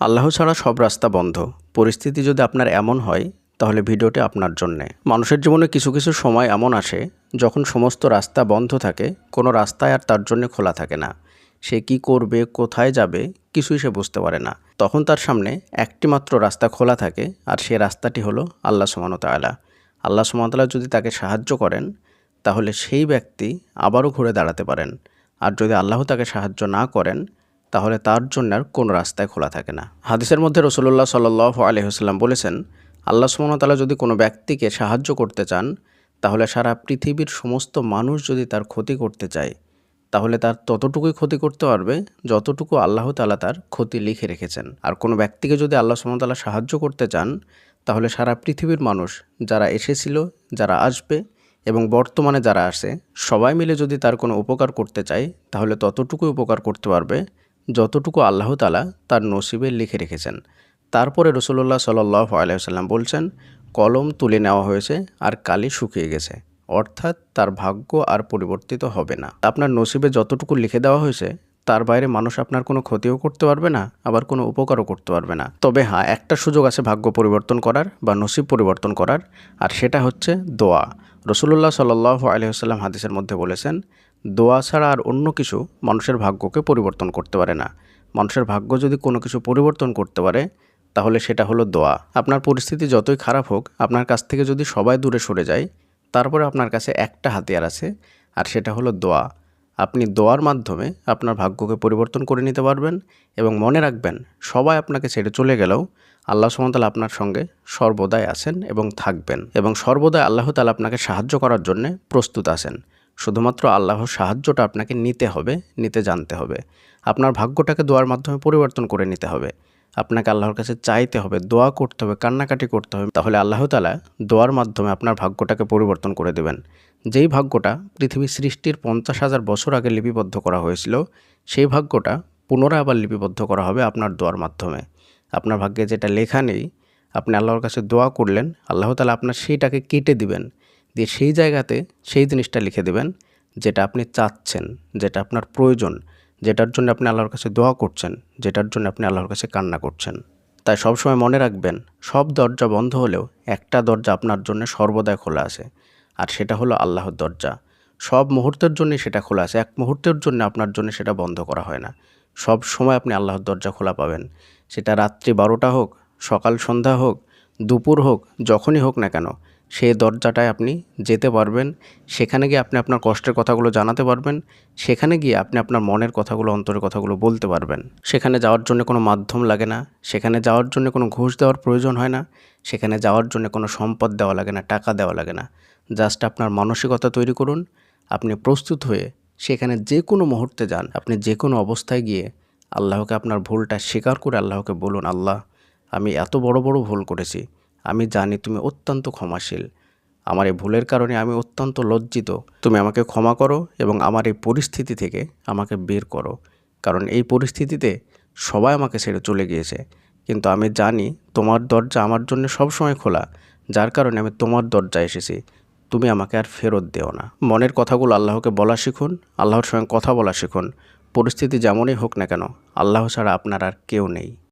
আল্লাহ ছাড়া সব রাস্তা বন্ধ। পরিস্থিতি যদি আপনার এমন হয়, তাহলে ভিডিওটি আপনার জন্যে। মানুষের জীবনে কিছু কিছু সময় এমন আসে, যখন সমস্ত রাস্তা বন্ধ থাকে, কোনো রাস্তায় আর তার জন্য খোলা থাকে না। সে কি করবে, কোথায় যাবে, কিছুই সে বুঝতে পারে না। তখন তার সামনে একটি মাত্র রাস্তা খোলা থাকে, আর সে রাস্তাটি হলো আল্লাহ সুমানতালা আল্লাহ সুমানতালা যদি তাকে সাহায্য করেন, তাহলে সেই ব্যক্তি আবারও ঘুরে দাঁড়াতে পারেন। আর যদি আল্লাহ তাকে সাহায্য না করেন তাহলে তার জন্য আর কোনো রাস্তায় খোলা থাকে না। হাদিসের মধ্যে রসুল্লাহ সাল্লাহ আলহিহাস্লাম বলেছেন, আল্লাহ সুমনতালা যদি কোনো ব্যক্তিকে সাহায্য করতে চান, তাহলে সারা পৃথিবীর সমস্ত মানুষ যদি তার ক্ষতি করতে চায়, তাহলে তার ততটুকুই ক্ষতি করতে পারবে যতটুকু আল্লাহ তালা তার ক্ষতি লিখে রেখেছেন। আর কোনো ব্যক্তিকে যদি আল্লাহ সুমনতালা সাহায্য করতে চান, তাহলে সারা পৃথিবীর মানুষ যারা এসেছিল, যারা আসবে এবং বর্তমানে যারা আসে সবাই মিলে যদি তার কোনো উপকার করতে চায়, তাহলে ততটুকুই উপকার করতে পারবে যতটুকু আল্লাহ তালা তার নসিবে লিখে রেখেছেন। তারপরে রসুল্লাহ সাল্লাহ আলাইসাল্লাম বলছেন, কলম তুলে নেওয়া হয়েছে আর কালি শুকিয়ে গেছে। অর্থাৎ তার ভাগ্য আর পরিবর্তিত হবে না। আপনার নসিবে যতটুকু লিখে দেওয়া হয়েছে, তার বাইরে মানুষ আপনার কোনো ক্ষতিও করতে পারবে না, আবার কোনো উপকারও করতে পারবে না। তবে হ্যাঁ একটা সুযোগ আছে ভাগ্য পরিবর্তন করার বা নসিব পরিবর্তন করার, আর সেটা হচ্ছে দোয়া। রসুল্লাহ সাল্লাহ আলহিহাস্লাম হাদিসের মধ্যে বলেছেন দোয়া ছাড়া আর অন্য কিছু মানুষের ভাগ্যকে পরিবর্তন করতে পারে না। মানুষের ভাগ্য যদি কোনো কিছু পরিবর্তন করতে পারে, তাহলে সেটা হলো দোয়া। আপনার পরিস্থিতি যতই খারাপ হোক, আপনার কাছ থেকে যদি সবাই দূরে সরে যায়, তারপরে আপনার কাছে একটা হাতিয়ার আছে, আর সেটা হলো দোয়া। আপনি দোয়ার মাধ্যমে আপনার ভাগ্যকে পরিবর্তন করে নিতে পারবেন এবং মনে রাখবেন, সবাই আপনাকে ছেড়ে চলে গেলেও আল্লাহ সুমতাল আপনার সঙ্গে সর্বদাই আছেন এবং থাকবেন এবং সর্বদাই আল্লাহ তালা আপনাকে সাহায্য করার জন্যে প্রস্তুত আছেন। শুধুমাত্র আল্লাহর সাহায্যটা আপনাকে নিতে হবে, নিতে জানতে হবে। আপনার ভাগ্যটাকে দোয়ার মাধ্যমে পরিবর্তন করে নিতে হবে। আপনাকে আল্লাহর কাছে চাইতে হবে, দোয়া করতে হবে, কান্নাকাটি করতে হবে। তাহলে আল্লাহ তালা দোয়ার মাধ্যমে আপনার ভাগ্যটাকে পরিবর্তন করে দেবেন। যেই ভাগ্যটা পৃথিবী সৃষ্টির পঞ্চাশ হাজার বছর আগে লিপিবদ্ধ করা হয়েছিল, সেই ভাগ্যটা পুনরায় আবার লিপিবদ্ধ করা হবে আপনার দোয়ার মাধ্যমে। আপনার ভাগ্যে যেটা লেখা নেই, আপনি আল্লাহর কাছে দোয়া করলেন, আল্লাহ তালা আপনার সেইটাকে কেটে দিবেন। দিয়ে সেই জায়গাতে সেই জিনিসটা লিখে দেবেন যেটা আপনি চাচ্ছেন, যেটা আপনার প্রয়োজন, যেটার জন্য আপনি আল্লাহর কাছে দোয়া করছেন, যেটার জন্য আপনি আল্লাহর কাছে কান্না করছেন। তাই সবসময় মনে রাখবেন, সব দরজা বন্ধ হলেও একটা দরজা আপনার জন্য সর্বদাই খোলা আছে, আর সেটা হলো আল্লাহর দরজা। সব মুহূর্তের জন্যই সেটা খোলা আছে, এক মুহূর্তের জন্য আপনার জন্য সেটা বন্ধ করা হয় না। সব সময় আপনি আল্লাহর দরজা খোলা পাবেন। সেটা রাত্রি বারোটা হোক, সকাল সন্ধ্যা হোক, দুপুর হোক, যখনই হোক না কেন সেই দরজাটায় আপনি যেতে পারবেন। সেখানে গিয়ে আপনি আপনার কষ্টের কথাগুলো জানাতে পারবেন। সেখানে গিয়ে আপনি আপনার মনের কথাগুলো, অন্তরের কথাগুলো বলতে পারবেন। সেখানে যাওয়ার জন্য কোনো মাধ্যম লাগে না। সেখানে যাওয়ার জন্য কোনো ঘুষ দেওয়ার প্রয়োজন হয় না। সেখানে যাওয়ার জন্য কোনো সম্পদ দেওয়া লাগে না, টাকা দেওয়া লাগে না। জাস্ট আপনার মানসিকতা তৈরি করুন। আপনি প্রস্তুত হয়ে সেখানে যে কোনো মুহূর্তে যান। আপনি যে কোনো অবস্থায় গিয়ে আল্লাহকে আপনার ভুলটা স্বীকার করে আল্লাহকে বলুন, আল্লাহ, আমি এত বড় বড় ভুল করেছি। আমি জানি তুমি অত্যন্ত ক্ষমাশীল। আমার এই ভুলের কারণে আমি অত্যন্ত লজ্জিত। তুমি আমাকে ক্ষমা করো এবং আমার এই পরিস্থিতি থেকে আমাকে বের করো। কারণ এই পরিস্থিতিতে সবাই আমাকে ছেড়ে চলে গিয়েছে। কিন্তু আমি জানি তোমার দরজা আমার জন্য সবসময় খোলা। যার কারণে আমি তোমার দরজায় এসেছি। তুমি আমাকে আর ফেরত দেও না। মনের কথাগুলো আল্লাহকে বলা শিখুন, আল্লাহর সঙ্গে কথা বলা শিখুন। পরিস্থিতি যেমনই হোক না কেন, আল্লাহ ছাড়া আপনার আর কেউ নেই।